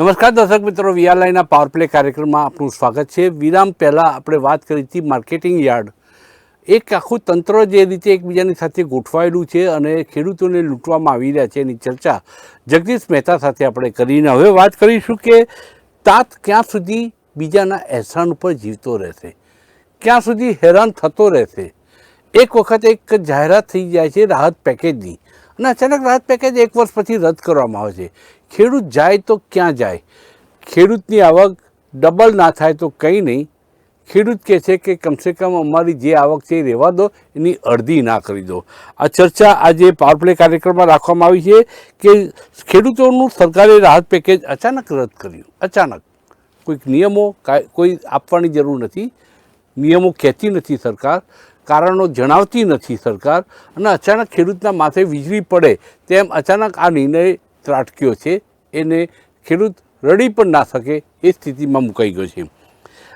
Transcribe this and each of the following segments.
નમસ્કાર દર્શક મિત્રો વીઆરલાઈના પાવર પ્લે કાર્યક્રમમાં આપનું સ્વાગત છે. વિરામ પહેલાં આપણે વાત કરી હતી માર્કેટિંગ યાર્ડ. એક આખું તંત્ર જે રીતે એકબીજાની સાથે ગોઠવાયેલું છે અને ખેડૂતોને લૂંટવામાં આવી રહ્યા છે એની ચર્ચા જગદીશ મહેતા સાથે આપણે કરીને હવે વાત કરીશું કે તાત ક્યાં સુધી બીજાના એહસાન ઉપર જીવતો રહેશે, ક્યાં સુધી હેરાન થતો રહેશે. એક વખત એક જાહેરાત થઈ જાય છે રાહત પેકેજની અને અચાનક રાહત પેકેજ એક વર્ષ પછી રદ કરવામાં આવે છે. ખેડૂત જાય તો ક્યાં જાય? ખેડૂતની આવક ડબલ ના થાય તો કંઈ નહીં. ખેડૂત કહે છે કે કમસે કમ અમારી જે આવક છે એ રહેવા દો, એની અડધી ના કરી દો. આ ચર્ચા આજે પાવર પ્લે કાર્યક્રમમાં રાખવામાં આવી છે કે ખેડૂતોનું સરકારે રાહત પેકેજ અચાનક રદ કર્યું. અચાનક. કોઈક નિયમો કાંઈ કોઈ આપવાની જરૂર નથી. નિયમો કહેતી નથી સરકાર. કારણો જણાવતી નથી સરકાર. અને અચાનક ખેડૂતના માથે વીજળી પડે તેમ અચાનક આ નિર્ણય ત્રાટક્યો છે. એને ખેડૂત રડી પણ ના શકે એ સ્થિતિમાં મુકાઈ ગયો છે.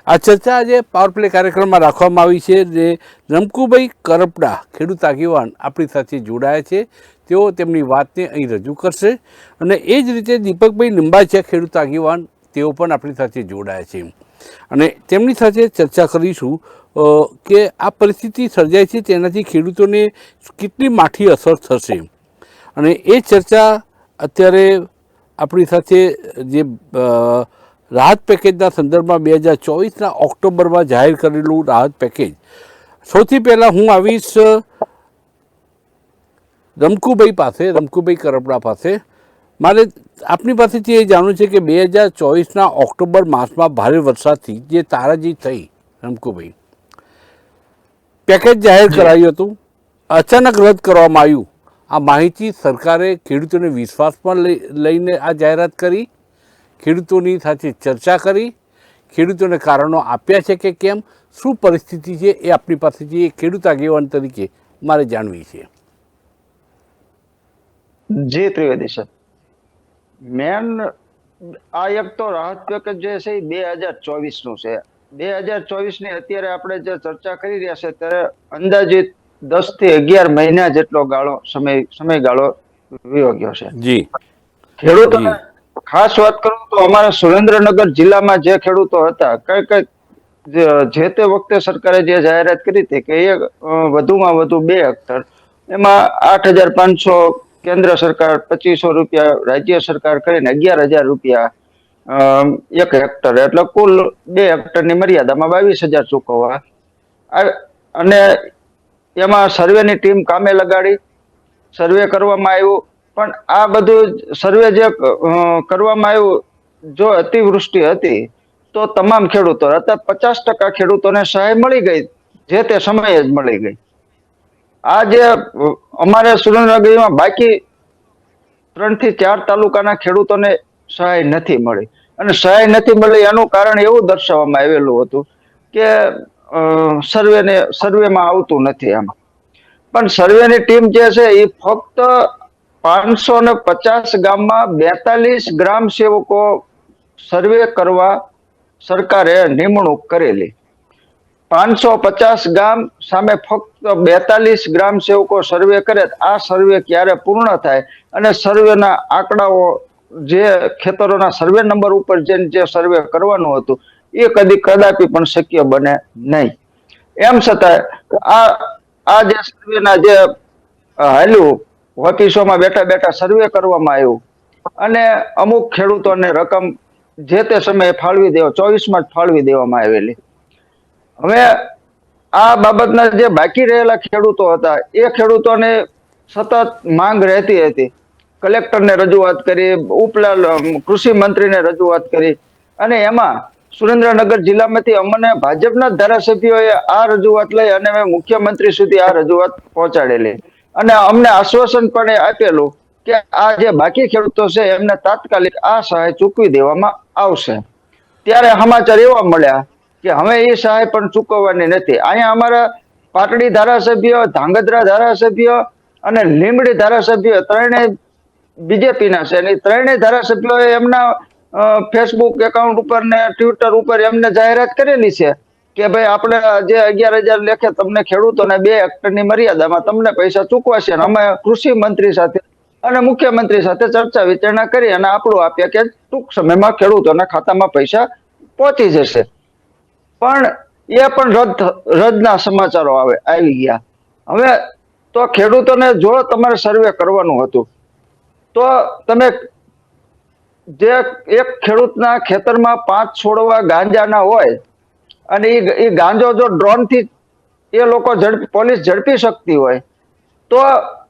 આ ચર્ચા આજે પાવર પ્લે કાર્યક્રમમાં રાખવામાં આવી છે જે રમકુભાઈ કરપડા ખેડૂત આગેવાન આપણી સાથે જોડાયા છે. તેઓ તેમની વાતને અહીં રજૂ કરશે અને એ જ રીતે દીપકભાઈ નિંબાચિયા ખેડૂત આગેવાન તેઓ પણ આપણી સાથે જોડાયા છે. અને તેમની સાથે ચર્ચા કરીશું કે આ પરિસ્થિતિ સર્જાય છે તેનાથી ખેડૂતોને કેટલી માઠી અસર થશે. અને એ ચર્ચા અત્યારે આપણી સાથે જે રાહત પેકેજના સંદર્ભમાં બે હજાર ચોવીસના ઓક્ટોબરમાં જાહેર કરેલું રાહત પેકેજ. સૌથી પહેલાં હું આવીશ રમકુભાઈ પાસે, રમકુભાઈ કરપડા પાસે. મારે આપની પાસેથી એ જાણવું છે કે બે હજાર ચોવીસના ઓક્ટોબર માસમાં ભારે વરસાદથી જે તારાજી થઈ, રમકુભાઈ. પેકેજ જાહેર કરાયું હતું. અચાનક રદ કરવામાં આવ્યું. આ માહિતી સરકારે ખેડૂતોને વિશ્વાસમાં લઈ, લઈને આ જાહેરાત કરી, ખેડૂતોની સાથે ચર્ચા કરી, ખેડૂતોને કારણો આપ્યા છે કે કેમ, શું પરિસ્થિતિ છે એ આપણી પાસેથી એ ખેડૂત આગેવાન તરીકે મારે જાણવી છે. જી ત્રિવેદી, સર. મેન, આ એક તો રાહત પેકેજ જે છે એ બે હજાર ચોવીસનું છે. બે હજાર ચોવીસની અત્યારે આપણે જે ચર્ચા કરી રહ્યા છે, ત્યારે અંદાજિત દસથી અગિયાર મહિના જેટલો ગાળો સમય સમયગાળો વયો ગયો છે. જી. ખેડૂતોને ખાસ વાત કરું તો અમારા સુરેન્દ્રનગર જિલ્લામાં જે ખેડૂતો હતા કઈ કઈ જે- તે વખતે સરકારે જે જાહેરાત કરી હતી કે એક વધુમાં વધુ બે હેક્ટર એમાં આઠ હજાર પાંચસો કેન્દ્ર સરકાર પચીસો રૂપિયા રાજ્ય સરકાર કરીને અગિયાર હજાર રૂપિયા એક હેક્ટર એટલે કુલ બે હેક્ટરની મર્યાદામાં બાવીસ હજાર ચૂકવવા. અને એમાં સર્વેની ટીમ કામે લગાડી, સર્વે કરવામાં આવ્યું. પણ આ બધું સર્વે જે કરવામાં આવ્યું, જો અતિવૃષ્ટિ હતી, તો તમામ ખેડૂતો અત્યારે પચાસ ટકા ખેડૂતોને સહાય મળી ગઈ, જે તે સમયે જ મળી ગઈ. આ જે અમારે સુરેન્દ્રનગરમાં બાકી ત્રણથી ચાર તાલુકાના ખેડૂતોને સહાય નથી મળી. અને સહાય નથી મળી એનું કારણ એવું દર્શાવવામાં આવેલું હતું કે સર્વેને સર્વેમાં આવતું નથી એમ. પણ સર્વેની ટીમ જે છે એ ફક્ત પાંચસો ને પચાસ ગામમાં બેતાલીસ ગ્રામ સેવકો સર્વે કરવા સરકારે નિમણૂક કરેલી. પાંચસો પચાસ ગામ સામે ફક્ત બેતાલીસ ગ્રામ સેવકો સર્વે કરે આ સર્વે ક્યારે પૂર્ણ થાય? અને સર્વેના આંકડાઓ જે ખેતરોના સર્વે નંબર ઉપર જે સર્વે કરવાનું હતું એ કદી કદાપી પણ શક્ય બને નહીં. એમ છતાં આ આ જે સર્વેના જે હાલ્યું, ઓફિસોમાં બેઠા બેઠા સર્વે કરવામાં આવ્યું, અને અમુક ખેડૂતોને રકમ જે તે સમયે ફાળવી દેવા, ચોવીસમાં જ ફાળવી દેવામાં આવેલી. હવે આ બાબતના જે બાકી રહેલા ખેડૂતો હતા, એ ખેડૂતોને સતત માંગ રહેતી હતી. કલેક્ટરને રજૂઆત કરી, ઉપલા કૃષિ મંત્રીને રજૂઆત કરી, અને એમાં સુરેન્દ્રનગર જિલ્લામાંથી અમને ભાજપના ધારાસભ્યોએ આ રજૂઆત લઈ અને મેં મુખ્યમંત્રી સુધી આ રજૂઆત પહોંચાડેલી. અને અમને આશ્વાસન પણ આપેલું કે આ જે બાકી ખેડૂતો છે એમને તાત્કાલિક આ સહાય ચૂકવી દેવામાં આવશે. ત્યારે સમાચાર એવા મળ્યા કે હવે એ સહાય પણ ચૂકવવાની નથી. અહીંયા અમારા પાટડી ધારાસભ્ય, ધાંગધ્રા ધારાસભ્ય અને લીંબડી ધારાસભ્ય ત્રણેય બીજેપીના છે. અને ત્રણેય ધારાસભ્યોએ એમના ફેસબુક એકાઉન્ટ ઉપર ને ટ્વિટર ઉપર એમને જાહેરાત કરેલી છે કે ભાઈ આપણે જે અગિયાર હજાર લેખે તમને ખેડૂતોને બે હેક્ટરની મર્યાદામાં તમને પૈસા ચૂકવાશે અમે કૃષિ મંત્રી સાથે અને મુખ્યમંત્રી સાથે ચર્ચા વિચારણા કરી અને આપણું આપ્યા કે ટૂંક સમયમાં ખેડૂતોના ખાતામાં પૈસા પહોંચી જશે. પણ એ પણ રદ, રદના સમાચારો આવે, આવી ગયા. હવે તો ખેડૂતોને જો તમારે સર્વે કરવાનું હતું, તો તમે જે એક ખેડૂતના ખેતરમાં પાંચ છોડવા ગાંજાના હોય અને એ ગાંજો જો ડ્રોનથી એ લોકો પોલીસ ઝડપી શકતી હોય, તો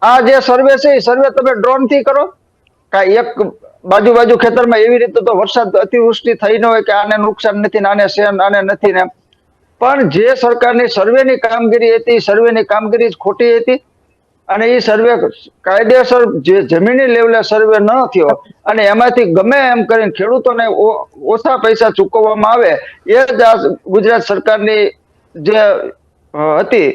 આ જે સર્વે છે એ સર્વે તમે ડ્રોનથી કરો? કાંઈ એક બાજુ બાજુ ખેતરમાં એવી રીતે તો વરસાદ અતિવૃષ્ટિ થઈ ન હોય કે આને નુકસાન નથી ને આને છે આને નથી ને પણ જે સરકારની સર્વેની કામગીરી હતી સર્વેની કામગીરી ખોટી હતી. અને એ સર્વે કાયદેસર જે જમીની લેવલે સર્વે ન થયો અને એમાંથી ગમે એમ કરીને ખેડૂતોને ઓછા પૈસા ચૂકવવામાં આવે, એ જ આ ગુજરાત સરકારની જે હતી.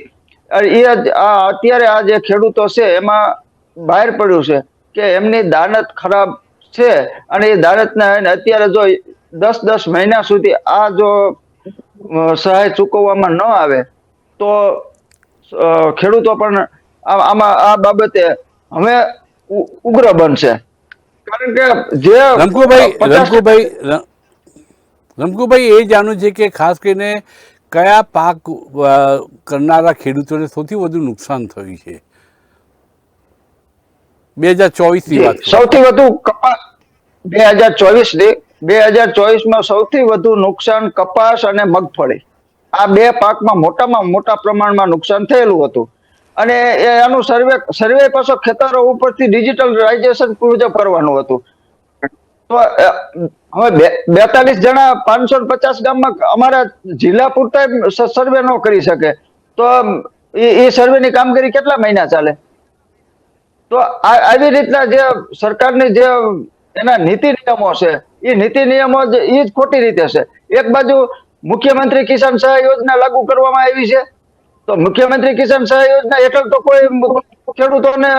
એ જ આ અત્યારે આ જે ખેડૂતો છે એમાં બહાર પડ્યું છે કે એમની દાનત ખરાબ છે અને એ દાનતને અત્યારે જો દસ દસ મહિના સુધી આ જો સહાય ચૂકવવામાં ન આવે તો ખેડૂતો પણ આમાં આ બાબતે હવે ઉગ્ર બનશે. કારણ કે જે રમકુભાઈ રમકુભાઈ રમકુભાઈ એ જાણવું છે કે ખાસ કરીને કયા પાક કરનારા ખેડૂતોને સૌથી વધુ નુકસાન થયું છે? બે હજાર ચોવીસની વાત સૌથી વધુ કપાસ બે હજાર ચોવીસની બે હજાર ચોવીસમાં સૌથી વધુ નુકસાન કપાસ અને મગફળી. આ બે પાકમાં મોટામાં મોટા પ્રમાણમાં નુકસાન થયેલું હતું. અને એનું સર્વે સર્વે પાછો ખેતરો ઉપરથી ડિજિટલાઇઝેશન મુજબ કરવાનું હતું. તો હવે બેતાલીસ જણા પાંચસો પચાસ ગામમાં અમારા જિલ્લા પૂરતા સર્વે ન કરી શકે. તો એ એ સર્વેની કામગીરી કેટલા મહિના ચાલે? તો આવી રીતના જે સરકારની જે, એના નીતિ નિયમો છે, એ નીતિ નિયમો એ જ ખોટી રીતે છે. એક બાજુ મુખ્યમંત્રી કિસાન સહાય યોજના લાગુ કરવામાં આવી છે તો મુખ્યમંત્રી કિસાન સહાય યોજના હેઠળ તો કોઈ ખેડૂતોને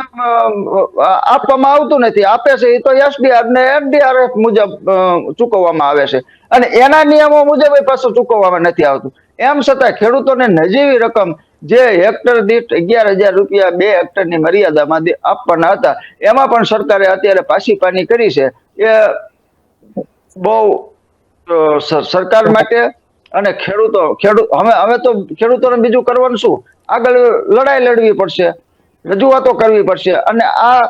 આપવામાં આવતું નથી. આપે છે, એ તો એસડીઆર ને એનડીઆરએફ મુજબ ચૂકવવામાં આવે છે. અને એના નિયમો મુજબ એ પાછું ચૂકવવામાં નથી આવતું. એમ છતાં ખેડૂતોને નજીવી રકમ જે હેક્ટર દીઠ અગિયાર હજાર રૂપિયા બે હેક્ટરની મર્યાદામાં આપવાના હતા, એમાં પણ સરકારે અત્યારે પાછી પાની કરી છે. એ બહુ સરકાર માટે અને ખેડૂતો ખેડૂત હવે હવે તો ખેડૂતોને બીજું કરવાનું શું? આગળ લડાઈ લડવી પડશે, રજૂઆતો કરવી પડશે. અને આ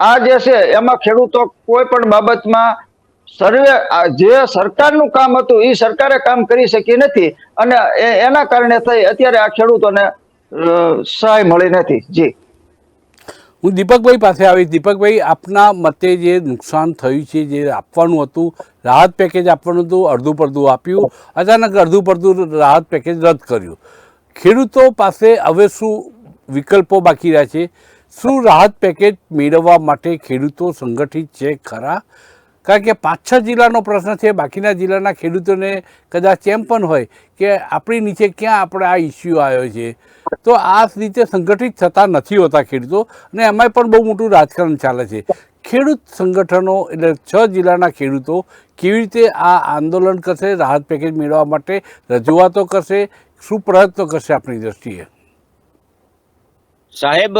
આ જે છે, એમાં ખેડૂતો કોઈ પણ બાબતમાં સર્વે જે સરકારનું કામ હતું એ સરકારે કામ કરી શકી નથી. અને એના કારણે થઈ, અત્યારે આ ખેડૂતોને સહાય મળી નથી. જી. હું દીપકભાઈ પાસે આવીશ. દીપકભાઈ, આપના મતે જે નુકસાન થયું છે, જે આપવાનું હતું, રાહત પેકેજ આપવાનું હતું, અડધું પડધું આપ્યું. અચાનક અડધું પડધું રાહત પેકેજ રદ કર્યું. ખેડૂતો પાસે હવે શું વિકલ્પો બાકી રહ્યા છે? શું રાહત પેકેજ મેળવવા માટે ખેડૂતો સંગઠિત છે ખરા? કારણ કે પાંચ છ જિલ્લાનો પ્રશ્ન છે. બાકીના જિલ્લાના ખેડૂતોને કદાચ એમ પણ હોય કે આપણી નીચે ક્યાં આપણે આ ઇસ્યુ આવ્યો છે? તો આ રીતે સંગઠિત થતા નથી હોતા ખેડૂતો અને એમાંય પણ બહુ મોટું રાજકારણ ચાલે છે. ખેડૂત સંગઠનો એટલે છ જિલ્લાના ખેડૂતો કેવી રીતે આ આંદોલન કરશે રાહત પેકેજ મેળવવા માટે રજૂઆતો કરશે શું પ્રયત્નો કરશે આપણી દ્રષ્ટિએ? સાહેબ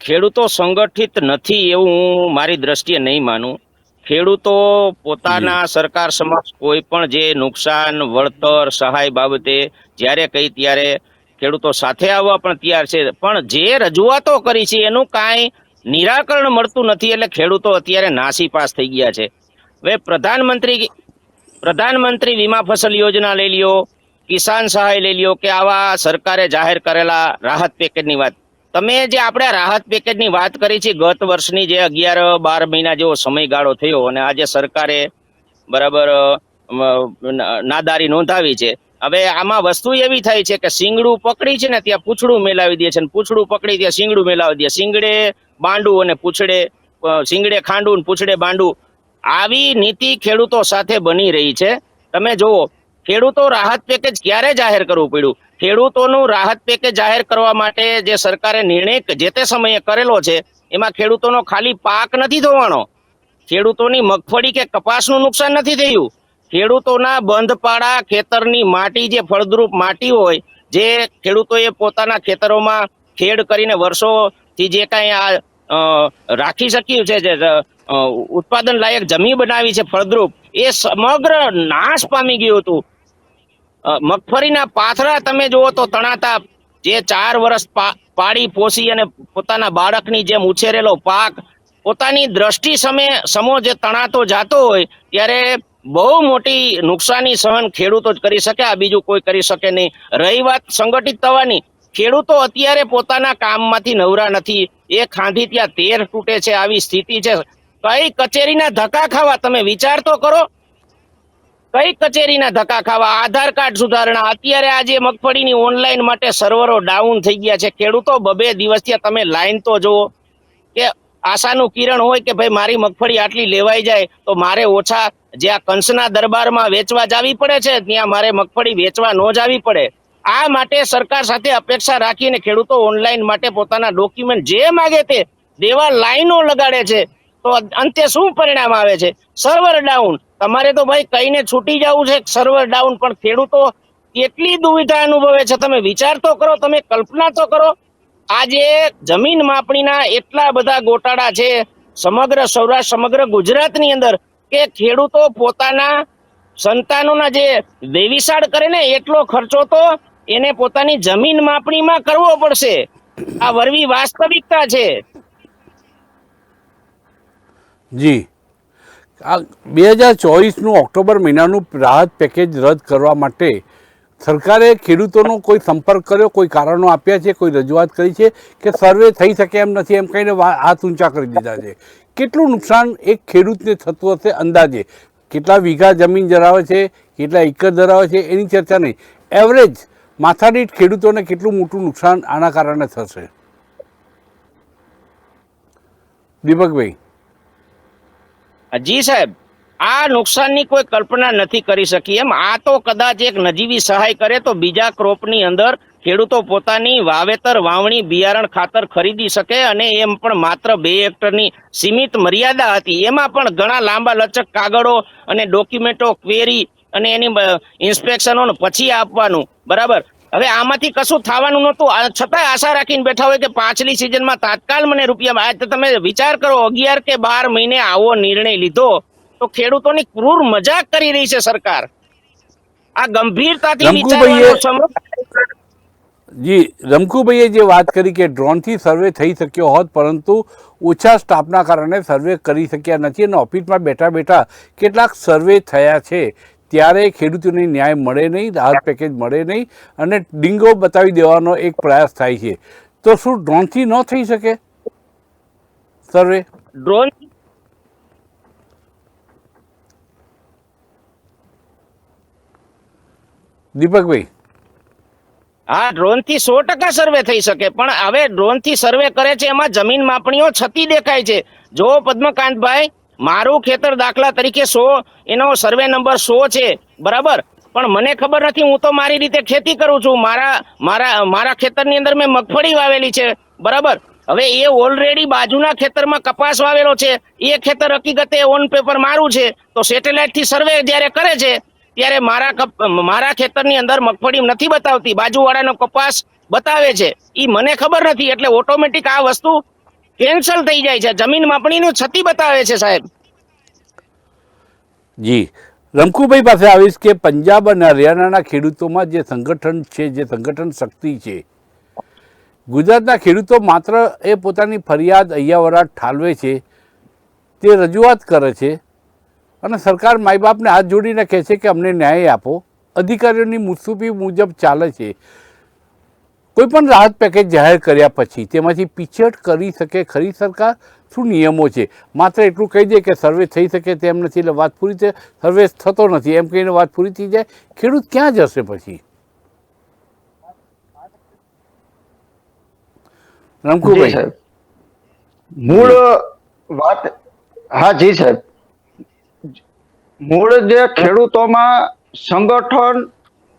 ખેડૂતો સંગઠિત નથી એવું હું મારી દ્રષ્ટિએ નહીં માનું. ખેડૂતો પોતાના સરકાર સમક્ષ કોઈ પણ જે નુકસાન વળતર સહાય બાબતે જ્યારે કહી ત્યારે ખેડૂતો સાથે આવવા પણ તૈયાર છે. પણ જે રજૂઆતો કરી છે એનું કાંઈ નિરાકરણ મળતું નથી એટલે ખેડૂતો અત્યારે નાસી પાસ થઈ ગયા છે. હવે પ્રધાનમંત્રી પ્રધાનમંત્રી વીમા ફસલ યોજના લઈ લ્યો, કિસાન સહાય લઈ લ્યો કે આવા સરકારે જાહેર કરેલા રાહત પેકેજની વાત. તમે જે આપણે રાહત પેકેજની વાત કરી છે, ગત વર્ષની જે અગિયાર બાર મહિના જેવો સમયગાળો થયો અને આજે સરકારે બરાબર નાદારી નોંધાવી છે હવે આમાં વસ્તુ એવી થાય છે કે સિંગડું પકડી છે ને, ત્યાં પૂંછડું મેલાવી દે છે ને, પૂંછડું પકડી ત્યાં સિંગડું મેલાવી દે. શિંગડે બાંડું અને પૂંછડે સિંગડે ખાંડું ને પૂંછડે બાંડું. આવી નીતિ ખેડૂતો સાથે બની રહી છે. તમે જુઓ, ખેડૂતો રાહત પેકેજ ક્યારે જાહેર કરવું પડ્યું? ખેડૂતોનું રાહત પેકેજ જાહેર કરવા માટે જે સરકારે નિર્ણય જે તે સમયે કરેલો છે, એમાં ખેડૂતોનો ખાલી પાક નથી ધોવાનો. ખેડૂતોની મગફળી કે કપાસનું નુકસાન નથી થયું. ખેડૂતોના બંધપાડા ખેતરની માટી જે ફળદ્રુપ માટી હોય, જે ખેડૂતોએ પોતાના ખેતરોમાં ખેડ કરીને વર્ષોથી જે કાંઈ આ રાખી શક્યું છે, જે ઉત્પાદન લાયક જમીન બનાવી છે ફળદ્રુપ, એ સમગ્ર નાશ પામી ગયું હતું. મગફળીના પાથરા તમે જુઓ તો તણાતા, જે ચાર વર્ષ પા- પાળી પોસી અને પોતાના બાળકની જેમ ઉછેરેલો પાક, પોતાની દ્રષ્ટિ સમે સમો જે તણાતો જાતો હોય, ત્યારે બહુ મોટી નુકસાની સહન ખેડૂતો જ કરી શકે, આ બીજું કોઈ કરી શકે નહીં. રહી વાત સંગઠિત થવાની. ખેડૂતો અત્યારે પોતાના કામમાંથી નવરા નથી. એ ખાંધી ત્યાં તેર તૂટે છે, આવી સ્થિતિ છે. કઈ કચેરીના ધક્કા ખાવા તમે વિચાર તો કરો. કઈ કચેરીના ધક્કા ખાવા? આધાર કાર્ડ સુધારણા. અત્યારે આજે મગફળીની ઓનલાઈન માટે સર્વરો ડાઉન થઈ ગયા છે. ખેડૂતો બબે દિવસથી તમે લાઈન તો જુઓ કે આશાનું કિરણ હોય કે ભાઈ મારી મગફળી આટલી લેવાઈ જાય, તો મારે ઓછા જ્યાં કંસના દરબારમાં વેચવા જાવી પડે છે, ત્યાં મારે મગફળી વેચવા ન જાવી પડે. આ માટે સરકાર સાથે અપેક્ષા રાખીને ખેડૂતો ઓનલાઈન માટે પોતાના ડોક્યુમેન્ટ જે માગે તે દેવા લાઈનો લગાડે છે. તો અંતે શું પરિણામ આવે છે? સર્વર ડાઉન તમારે તો ભાઈ કહીને છૂટી જવું છે સર્વર ડાઉન પણ ખેડૂતો કેટલી દુવિધા અનુભવે છે? તમે વિચાર તો કરો, તમે કલ્પના તો કરો. આજે જમીન માપણીના એટલા બધા ગોટાળા છે, સમગ્ર સૌરાષ્ટ્ર, સમગ્ર ગુજરાતની અંદર કે ખેડૂતો પોતાના સંતાનોના જે વેવિશાળ કરે ને એટલો ખર્ચો તો એને પોતાની જમીન માપણીમાં કરવો પડશે. આ વરવી વાસ્તવિકતા છે. જી. આ બે હજાર ચોવીસનું ઓક્ટોબર મહિનાનું રાહત પેકેજ રદ કરવા માટે સરકારે ખેડૂતોનો કોઈ સંપર્ક કર્યો, કોઈ કારણો આપ્યા છે, કોઈ રજૂઆત કરી છે કે સર્વે થઈ શકે એમ નથી એમ કહીને હાથ ઊંચા કરી દીધા છે? કેટલું નુકસાન એક ખેડૂતને થતું હશે અંદાજે? કેટલા વીઘા જમીન ધરાવે છે, કેટલા એકર ધરાવે છે, એની ચર્ચા નહીં. એવરેજ માથાદીઠ ખેડૂતોને કેટલું મોટું નુકસાન આના કારણે થશે? દીપકભાઈ. જી સાહેબ. આ નુકસાનની કોઈ કલ્પના નથી કરી શકી એમ. આ તો કદાચ એક નજીવી સહાય કરે તો બીજા ક્રોપની અંદર ખેડૂતો પોતાની વાવેતર, વાવણી, બિયારણ ખાતર ખરીદી શકે અને એમ પણ માત્ર બે હેક્ટરની સીમિત મર્યાદા હતી. એમાં પણ ઘણા લાંબા લચક કાગળો અને ડોક્યુમેન્ટો, ક્વેરી અને એની ઇન્સ્પેક્શનો પછી આપવાનું. બરાબર? હવે આમાંથી કશું થવાનું નહોતું. છતાંય આશા રાખીને બેઠા હોય કે પાછલી સિઝનમાં તાત્કાલ મને રૂપિયા તમે વિચાર કરો, અગિયાર કે બાર મહિને આવો નિર્ણય લીધો. તો ખેડૂતોની ક્રૂર મજાક કરી રહી છે સરકાર. આ ગંભીરતાથી વિચારવાનો જી રમકુભાઈએ જે વાત કરી કે ડ્રોનથી સર્વે થઈ શક્યો હોત પરંતુ ઓછા સ્ટાફના કારણે સર્વે કરી શક્યા નથી અને ઓફિસમાં બેઠા બેઠા કેટલાક સર્વે થયા છે. ત્યારે ખેડૂતોને ન્યાય મળે નહીં રાહત પેકેજ મળે નહીં અને ડીંગો બતાવી દેવાનો એક પ્રયાસ થાય છે. તો શું ડ્રોનથી ન થઈ શકે? સર્વે? ડ્રોન દીપકભાઈ. હા ડ્રોનથી સો ટકા સર્વે થઈ શકે, પણ હવે ડ્રોનથી સર્વે કરે છે, એમાં જમીન માપણીઓ છતી દેખાય છે. જો પદ્મકાંતભાઈ, મારું ખેતર દાખલા તરીકે સો, એનો સર્વે નંબર સો છે, બરાબર? પણ મને ખબર નથી, હું તો મારી રીતે ખેતી કરું છું. મારા મારા મારા ખેતરની અંદર મેં મગફળી વાવેલી છે, બરાબર? હવે એ ઓલરેડી બાજુના ખેતરમાં કપાસ વાવેલો છે. એ ખેતર હકીકતે ઓન પેપર મારું છે. તો સેટેલાઇટથી સર્વે જ્યારે કરે છે ત્યારે મારા મારા ખેતરની અંદર મગફળી નથી બતાવતી. બાજુવાળાનો કપાસ બતાવે છે. એ મને ખબર નથી, એટલે ઓટોમેટિક આ વસ્તુ કેન્સલ થઈ જાય છે. જમીન માપણીનું છતી બતાવે છે, સાહેબ. જી. રમકુભાઈ પાસે આવીશ કે પંજાબ અને હરિયાણાના ખેડૂતોમાં જે સંગઠન છે, જે સંગઠન શક્તિ છે, ગુજરાતના ખેડૂતો માત્ર એ પોતાની ફરિયાદ અయ్યાવરા ઠાલવે છે, તે રજૂઆત કરે છે અને સરકાર માય બાપને હાથ જોડીને કહે છે કે અમને ન્યાય આપો. અધિકારીઓની મુસુબી મુજબ ચાલે છે. કોઈપણ રાહત પેકેજ જાહેર કર્યા પછી તેમાંથી પીછેટ કરી શકે ખરી સરકાર? શું નિયમો છે? માત્ર એટલું કહી દે કે સર્વે થઈ શકે તેમ નથી એટલે વાત પૂરી થઈ સર્વે થતો નથી. એમ કહીને વાત પૂરી થઈ જાય. ખેડૂત ક્યાં જશે પછી? રમકુભાઈ. સાહેબ. મૂળ વાત હા જી સાહેબ. મૂળ જે ખેડૂતોમાં સંગઠન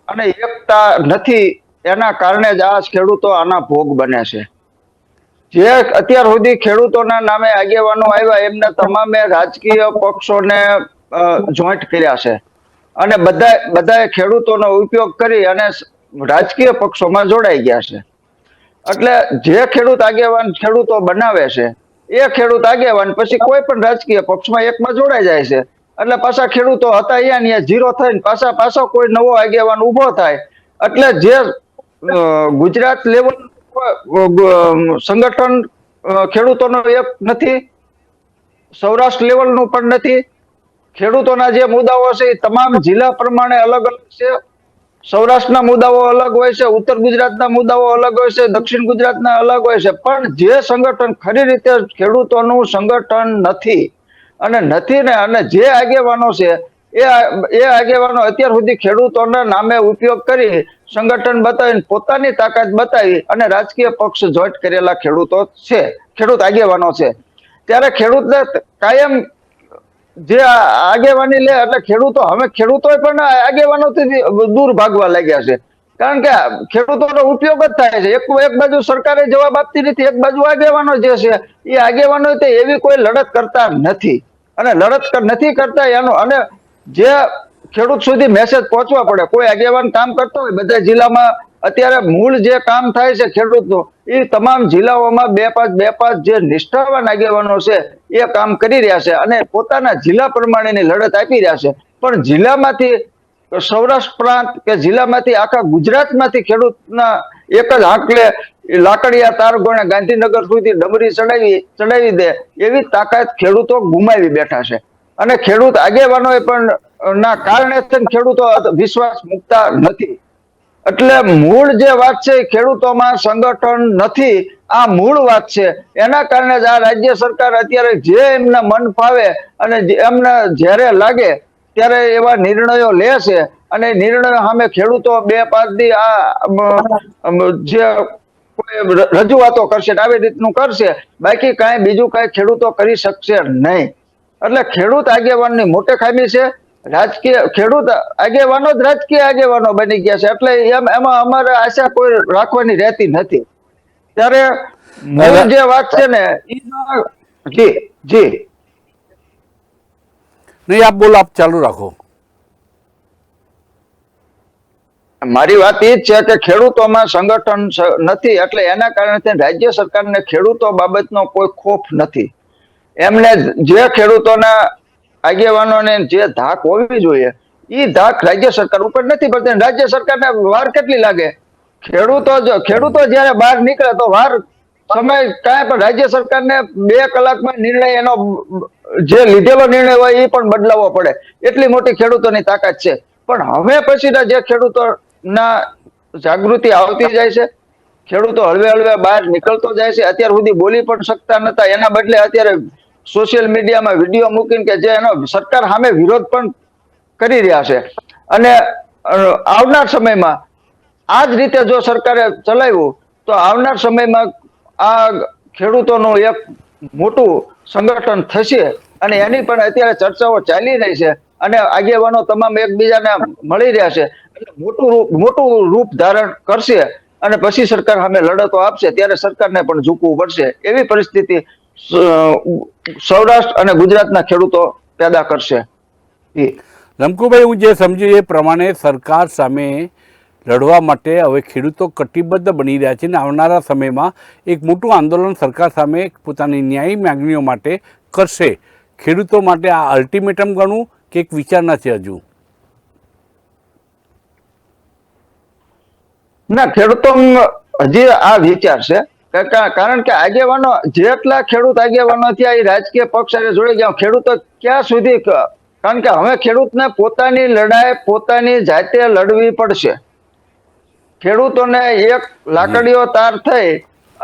અને એકતા નથી, એના કારણે જ આ ખેડૂતો આના ભોગ બને છે. જે અત્યાર સુધી ખેડૂતોના નામે આગેવાનો આવ્યા, એમને તમામે રાજકીય પક્ષોને જોઈન્ટ કર્યા છે. અને બધા બધાએ ખેડૂતોનો ઉપયોગ કરી અને રાજકીય પક્ષોમાં જોડાઈ ગયા છે. એટલે જે ખેડૂત આગેવાન ખેડૂતો બનાવે છે, એ ખેડૂત આગેવાન પછી કોઈ પણ રાજકીય પક્ષમાં એકમાં જોડાઈ જાય છે. એટલે પાછા ખેડૂતો હતા અહીંયા ને ઝીરો થઈને પાછા પાછો કોઈ નવો આગેવાન ઊભો થાય. એટલે જે ગુજરાત લેવલ સંગઠન ખેડૂતોનો એક નથી, સૌરાષ્ટ્ર લેવલનું પણ નથી. ખેડૂતોના જે મુદ્દાઓ છે એ તમામ જિલ્લા પ્રમાણે અલગ અલગ છે. સૌરાષ્ટ્રના મુદ્દાઓ અલગ હોય છે, ઉત્તર ગુજરાતના મુદ્દાઓ અલગ હોય છે, દક્ષિણ ગુજરાતના અલગ હોય છે. પણ જે સંગઠન ખરી રીતે ખેડૂતોનું સંગઠન નથી અને નથી ને, અને જે આગેવાનો છે, એ એ આગેવાનો અત્યાર સુધી ખેડૂતોના નામે ઉપયોગ કરી સંગઠન બતાવીને પોતાની તાકાત બતાવી અને રાજકીય પક્ષ જોઈન્ટ કરેલા ખેડૂતો છે, ખેડૂત આગેવાનો છે. ત્યારે ખેડૂતને કાયમ જે આગેવાની લે, એટલે ખેડૂતો હવે ખેડૂતો પણ આગેવાનોથી દૂર ભાગવા લાગ્યા છે. કારણ કે ખેડૂતોનો ઉપયોગ જ થાય છે. એક એક બાજુ સરકારે જવાબ આપતી નથી, એક બાજુ આગેવાનો જે છે, એ આગેવાનો તે એવી કોઈ લડત કરતા નથી. અને લડત નથી કરતા એનો અને જે ખેડૂત સુધી મેસેજ પહોંચવા પડે, કોઈ આગેવાન કામ કરતો હોય, બધા જિલ્લામાં અત્યારે મૂળ જે કામ થાય છે ખેડૂતનું એ તમામ જિલ્લાઓમાં બે પાંચ બે પાંચ જે નિષ્ઠાવાન આગેવાનો છે, એ કામ કરી રહ્યા છે અને પોતાના જિલ્લા પ્રમાણેની લડત આપી રહ્યા છે. પણ જિલ્લામાંથી સૌરાષ્ટ્ર પ્રાંત કે જિલ્લામાંથી આખા ગુજરાતમાંથી ખેડૂતના એક જ આંકલે લાકડિયા તાર ગોણે ગાંધીનગર સુધી ડમરી ચડાવી ચડાવી દે, એવી તાકાત ખેડૂતો ગુમાવી બેઠા છે. અને ખેડૂત આગેવાનોએ પણ ના કારણે ખેડૂતો વિશ્વાસ મૂકતા નથી. એટલે મૂળ જે વાત છે એ ખેડૂતોમાં સંગઠન નથી, આ મૂળ વાત છે. એના કારણે જ આ રાજ્ય સરકાર અત્યારે જે એમને મન ફાવે અને એમને જ્યારે લાગે ત્યારે એવા નિર્ણયો લે છે. અને નિર્ણયો સામે ખેડૂતો બે પાંચ દી આ જે રજૂઆતો કરશે આવી રીતનું કરશે, બાકી કાંઈ બીજું કાંઈ ખેડૂતો કરી શકશે નહીં. એટલે ખેડૂત આગેવાનની મોટી ખામી છે, રાજકીય, ખેડૂત આગેવાનો જ રાજકીય આગેવાનો બની ગયા છે, એટલે એમ, એમાં અમારે આશા કોઈ રાખવાની રહેતી નથી. ત્યારે જે વાત છે ને જી જી. નહીં, આપ બોલો, આપ ચાલુ રાખો. મારી વાત એ છે કે ખેડૂતોમાં સંગઠન નથી, એટલે એના કારણે રાજ્ય સરકારને ખેડૂતો બાબતનો કોઈ ખોફ નથી. એમને જે ખેડૂતોના આગેવાનોને જે ધાક હોવી જોઈએ એ ધાક રાજ્ય સરકાર ઉપર નથી પડતી રાજ્ય સરકારને વાર કેટલી લાગે? ખેડૂતો જો, ખેડૂતો જ્યારે બહાર નીકળે તો વાર સમય કાંઈ પણ રાજ્ય સરકારને બે કલાકમાં નિર્ણય એનો જે લીધેલો નિર્ણય હોય એ પણ બદલાવવો પડે. એટલી મોટી ખેડૂતોની તાકાત છે. પણ હવે પછીના જે ખેડૂતોના જાગૃતિ આવતી જાય છે. ખેડૂતો હળવે હળવે બહાર નીકળતો જાય છે. અત્યાર સુધી બોલી પણ શકતા નતા. એના બદલે અત્યારે સોશિયલ મીડિયામાં વીડિયો મૂકીને કે જે એનો સરકાર સામે વિરોધ પણ કરી રહ્યા છે. અને આવનાર સમયમાં આ જ રીતે જો સરકારે ચલાવ્યું, તો આવનાર સમયમાં આ ખેડૂતોનું એક મોટું સંગઠન થશે અને એની પણ અત્યારે ચર્ચાઓ ચાલી રહી છે અને આગેવાનો તમામ એકબીજાને મળી રહ્યા છે. મોટું મોટું રૂપ ધારણ કરશે અને પછી સરકાર સામે લડતો આપશે, ત્યારે સરકારને પણ ઝૂકવું પડશે. એવી પરિસ્થિતિ સૌરાષ્ટ્ર અને ગુજરાતના ખેડૂતો પેદા કરશે. રમકુભાઈ, હું જે સમજ્યું એ પ્રમાણે સરકાર સામે લડવા માટે હવે ખેડૂતો કટિબદ્ધ બની રહ્યા છે અને આવનારા સમયમાં એક મોટું આંદોલન સરકાર સામે પોતાની ન્યાયી માગણીઓ માટે કરશે. ખેડૂતો માટે આ અલ્ટિમેટમ ગણું કે એક વિચારના છે હજુ? ના ખેડૂતો હજી આ વિચાર છે. કારણ કે આગેવાનો જેટલા ખેડૂત આગેવાનો થયા, એ રાજકીય પક્ષ સાથે જોડી ગયા. ખેડૂતો ક્યાં સુધી કારણ કે હવે ખેડૂતને પોતાની લડાઈ, પોતાની જાતે લડવી પડશે. ખેડૂતોને એક લાકડીઓ તાર થઈ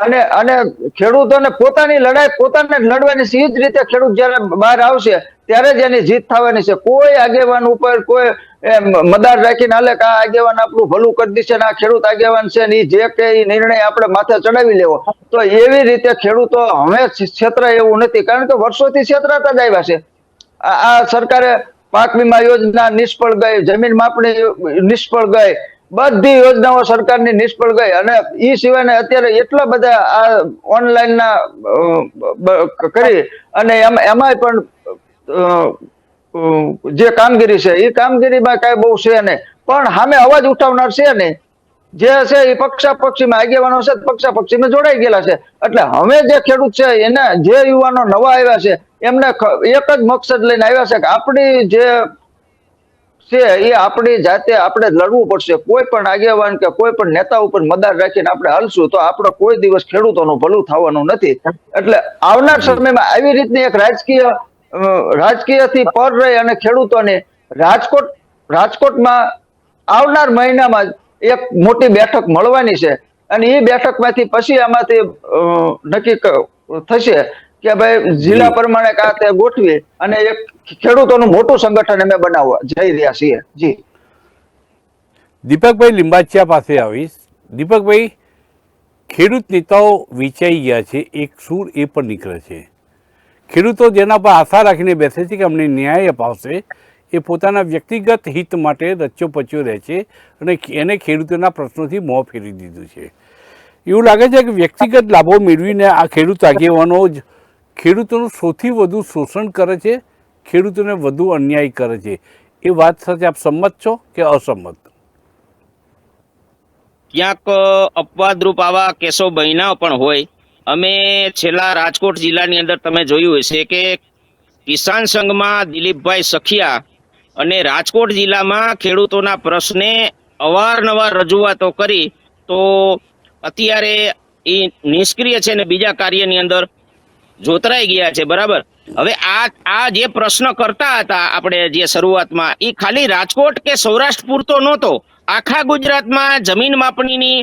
અને અને ખેડૂતોને પોતાની લડાઈ, પોતાને લડવાની છે જ રીતે ખેડૂત જયારે બહાર આવશે, ત્યારે જ એની જીત થવાની છે. કોઈ આગેવાન ઉપર કોઈ મદાર રાખીને હાલે કે આ આગેવાન આપણું ભલું કરી દેશે ને આ ખેડૂત આગેવાન છે ને જે કે નિર્ણય આપણે માથે ચડાવી લેવો. તો એવી રીતે ખેડૂતો હવે ક્ષેત્ર એવું નથી. કારણ કે વર્ષોથી ક્ષેત્રતા જ આવ્યા છે. આ સરકારે પાક વીમા યોજના નિષ્ફળ ગઈ, જમીન માપણી નિષ્ફળ ગઈ બધી યોજનાઓ સરકારની નિષ્ફળ ગઈ અને એ સિવાયને અત્યારે એટલા બધા આ ઓનલાઈન ના કરી અને એમાં, એમાંય પણ જે કામગીરી છે એ કામગીરીમાં કાંઈ બહુ છે નહીં. પણ સામે અવાજ ઉઠાવનાર છે નહીં. જે છે એ પક્ષાપક્ષીમાં આગેવાનો છે, પક્ષાપક્ષીમાં જોડાઈ ગયેલા છે. એટલે હવે જે ખેડૂત છે, એને જે યુવાનો નવા આવ્યા છે, એમને એક જ મકસદ લઈને આવ્યા છે કે આપણી જે છે, એ આપણી જાતે આપણે લડવું પડશે. કોઈ પણ આગેવાન કે કોઈ પણ નેતા ઉપર મદાર રાખીને આપણે હલશું, તો આપણો કોઈ દિવસ ખેડૂતોનું ભલું થવાનું નથી. એટલે આવનાર સમયમાં આવી રીતની એક રાજકીય રાજકીયથી પર રહી અને ખેડૂતોને રાજકોટ, રાજકોટમાં આવનાર મહિનામાં એક મોટી બેઠક મળવાની છે. અને એ બેઠકમાંથી પછી આમાંથી નક્કી થશે. કે ભાઈ જિલ્લા પ્રમાણે કા તે ગોઠવી અને એક ખેડૂતોનું મોટું સંગઠન અમે બનાવવા જઈ રહ્યા છીએ. જી. દીપકભાઈ લિંબાચિયા પાસે આવીશ. દીપકભાઈ ખેડૂત નેતાઓ વેચાઈ ગયા છે એક સૂર એ પણ નીકળે છે. ખેડૂતો જેના પર આશા રાખીને બેસે છે કે અમને ન્યાય અપાવશે એ પોતાના વ્યક્તિગત હિત માટે રચ્યો પચ્યો રહે છે અને એને ખેડૂતોના પ્રશ્નોથી મોં ફેરવી દીધું છે. એવું લાગે છે કે વ્યક્તિગત લાભો મેળવીને આ ખેડૂત આગેવાનો જ ખેડૂતોનું સૌથી વધુ શોષણ કરે છે, ખેડૂતોને વધુ અન્યાય કરે છે. એ વાત સાથે આપ સંમત છો કે અસંમત? ક્યાંક અપવાદરૂપ આવા કેસો બન્યા પણ હોય. અમે છેલ્લા રાજકોટ જિલ્લાની અંદર તમે જોયું હશે કે કિસાન સંઘમાં દિલીપભાઈ સખિયા અને રાજકોટ જિલ્લામાં ખેડૂતોના પ્રશ્ને અવારનવાર રજૂઆતો કરી, તો અત્યારે એ નિષ્ક્રિય છે ને બીજા કાર્યની અંદર જોતરાઈ ગયા છે, બરાબર? હવે આ આ જે પ્રશ્ન કરતા હતા આપણે જે શરૂઆતમાં એ ખાલી રાજકોટ કે સૌરાષ્ટ્ર પૂરતો નહોતો. આખા ગુજરાતમાં જમીન માપણીની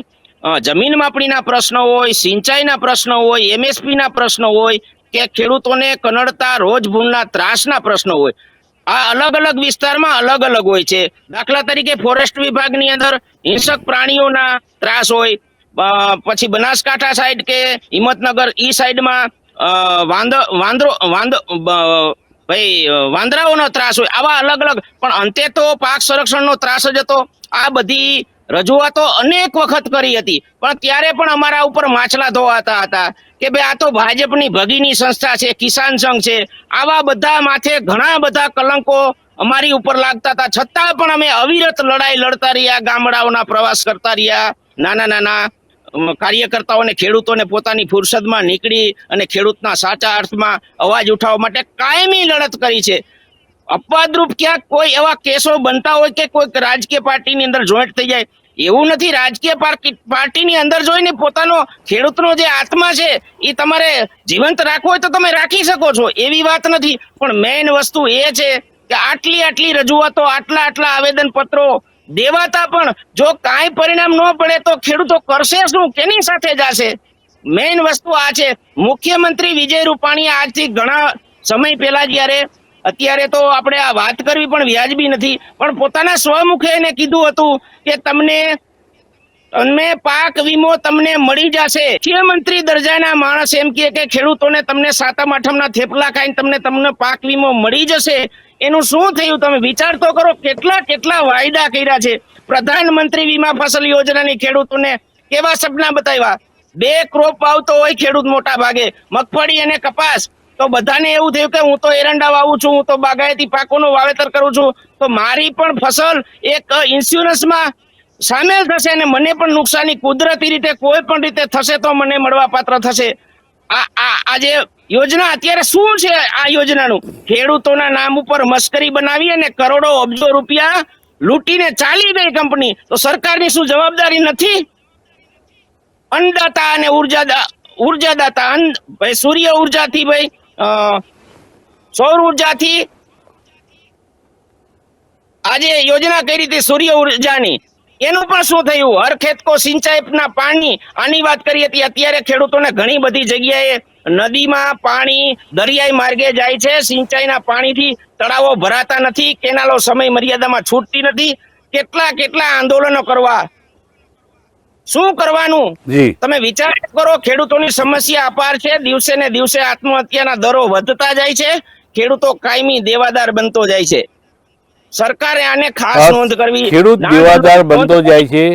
જમીન માપણીના પ્રશ્નો હોય, સિંચાઈના પ્રશ્નો હોય, એમએસપીના પ્રશ્નો હોય, કે ખેડૂતોને કનડતા, રોજ ભૂલના, ત્રાસના પ્રશ્નો હોય. આ અલગ અલગ વિસ્તારમાં અલગ અલગ હોય છે. દાખલા તરીકે ફોરેસ્ટ વિભાગની અંદર હિંસક પ્રાણીઓના ત્રાસ હોય. પછી બનાસકાંઠા સાઈડ કે હિંમતનગર ઈ સાઈડમાં વાંદ, વાંદરો, વાંદ ભાઈ, વાંદરાઓનો ત્રાસ હોય, આવા અલગ અલગ. પણ અંતે તો પાક સંરક્ષણનો ત્રાસ જ હતો. આ બધી રજૂઆતો અનેક વખત કરી હતી. પણ ત્યારે પણ અમારા ઉપર માછલા ધોવાતા હતા કે ભાઈ આ તો ભાજપની ભગીની સંસ્થા છે, કિસાન સંઘ છે. આવા બધા માથે ઘણા બધા કલંકો અમારી ઉપર લાગતા હતા. છતાં પણ અમે અવિરત લડાઈ લડતા રહ્યા, ગામડાઓના પ્રવાસ કરતા રહ્યા. નાના નાના કાર્યકર્તાઓને, ખેડૂતોને પોતાની ફુરસદમાં નીકળી અને ખેડૂતના સાચા અર્થમાં અવાજ ઉઠાવવા માટે કાયમી લડત કરી છે. અપવાદરૂપ ક્યાંક કોઈ એવા કેસો બનતા હોય કે કોઈ રાજકીય પાર્ટીની અંદર જોઈન્ટ થઈ જાય. એવું નથી, રાજકીય પાર્ટીની અંદર જોઈને પોતાનો ખેડૂતનો જે આત્મા છે એ તમારે જીવંત રાખવો હોય તો તમે રાખી શકો છો. એવી વાત નથી. પણ મેઇન વસ્તુ એ છે કે આટલી આટલી રજૂઆતો આટલા આટલા આવેદન પત્રો દેવાતા પણ જો કાંઈ પરિણામ ન પડે તો ખેડૂતો કરશે શું? કેની સાથે જશે? મેઇન વસ્તુ આ છે. મુખ્યમંત્રી વિજય રૂપાણી આજથી ઘણા સમય પહેલા જ્યારે અત્યારે તો આપણે આ વાત કરવી પણ વ્યાજબી નથી, પણ પોતાના સ્વમુખે એને કીધું હતું કે તમને તમને પાક વીમો તમને મળી જશે. મુખ્યમંત્રી દરજાના માણસ એમ કહે કે ખેડૂતોને તમને સાતમ આઠમના થેપલા ખાઈને તમને તમને પાક વીમો મળી જશે. એનું શું થયું? તમે વિચાર તો કરો, કેટલા કેટલા વાયદા કર્યા છે? પ્રધાનમંત્રી વીમા ફસલ યોજનાની ખેડૂતોને કેવા સપના બતાવ્યા? બે ક્રોપ વાવતો હોય ખેડૂત મોટા ભાગે, મગફળી અને કપાસ. તો બધાને એવું થયું કે હું તો એરંડા વાવું છું, હું તો બાગાયતી પાકોનું વાવેતર કરું છું. તો મારી પણ ફસલ એક ઇન્સ્યોરન્સમાં સામેલ થશે અને મને પણ નુકસાની કુદરતી રીતે, કોઈ પણ રીતે થશે તો મને મળવા પાત્ર થશે. આ આ આ જે યોજના અત્યારે શું છે આ યોજનાનું? ખેડૂતોના નામ ઉપર મસ્કરી બનાવી અને કરોડો અબજો રૂપિયા લૂંટીને ચાલી ગઈ કંપની. તો સરકારની શું જવાબદારી નથી? અન્નદાતા અને ઉર્જાદા, ઉર્જાદાતા અન્ન, ભાઈ સૂર્ય ઉર્જાથી ભાઈ સૌર ઉર્જાથી. આજે યોજના કઈ રીતે સૂર્ય ઉર્જાની. એનું પણ શું થયું? હર ખેતકો સિંચાઈ સિંચાઈના પાણી. આની વાત કરી હતી. અત્યારે ખેડૂતોને ઘણી બધી જગ્યાએ નદીમાં પાણી દરિયાઈ માર્ગે જાય છે. સિંચાઈના પાણીથી તળાવો ભરાતા નથી. કેનાલો સમય મર્યાદામાં છૂટતી નથી. કેટલા કેટલા આંદોલનો કરવા. શું કરવાનું? તમે વિચાર કરો ખેડૂતોની સમસ્યા અપાર છે. દિવસે ને દિવસે આત્મહત્યાના દરો વધતા જાય છે. ખેડૂતો કાયમી દેવાદાર બનતો જાય છે. સરકારે આને ખાસ નોંધ કરવી. ખેડૂત દેવાદાર બનતો જાય છે.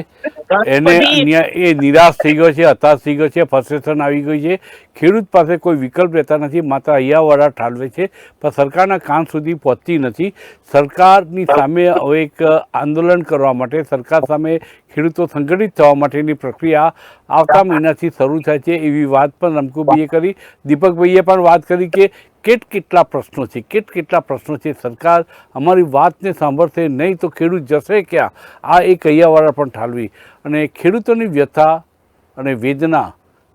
એને એ નિરાશ થઈ ગયો છે હતાશ થઈ ગયો છે ફ્રસ્ટ્રેશન આવી ગયું છે. ખેડૂત પાસે કોઈ વિકલ્પ રહેતા નથી માત્ર અહીંયાવાળા ઠાલવે છે. પણ સરકારના કાન સુધી પહોંચતી નથી. સરકારની સામે હવે એક આંદોલન કરવા માટે સરકાર સામે ખેડૂતો સંગઠિત થવા માટેની પ્રક્રિયા આવતા મહિનાથી શરૂ થાય છે એવી વાત પણ રમકુભાઈએ કરી. દીપકભાઈએ પણ વાત કરી કે કેટ કેટલા પ્રશ્નો છે, કેટ કેટલા પ્રશ્નો છે, સરકાર અમારી વાતને સાંભળશે નહીં તો ખેડૂત જશે ક્યાં? આ એક અહીંયાવાળા પણ ઠાલવી. અને ખેડૂતોની વ્યથા અને વેદના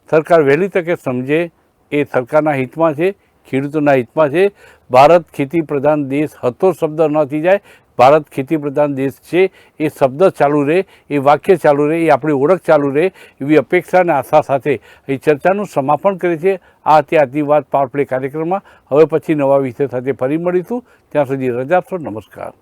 સરકાર વહેલી તકે સમજે, એ સરકારના હિતમાં છે, ખેડૂતોના હિતમાં છે. ભારત ખેતી પ્રધાન દેશ હતો શબ્દ ન થઈ જાય ભારત ખેતી પ્રધાન દેશ છે, એ શબ્દ ચાલુ રહે, એ વાક્ય ચાલુ રહે, એ આપણી ઓળખ ચાલુ રહે, એવી અપેક્ષા અને આશા સાથે એ ચર્ચાનું સમાપન કરે છે. આ હતી આજની વાત પાવર કાર્યક્રમમાં. હવે પછી નવા વિષય સાથે ફરી મળીશું. ત્યાં સુધી રજા આપશો. નમસ્કાર.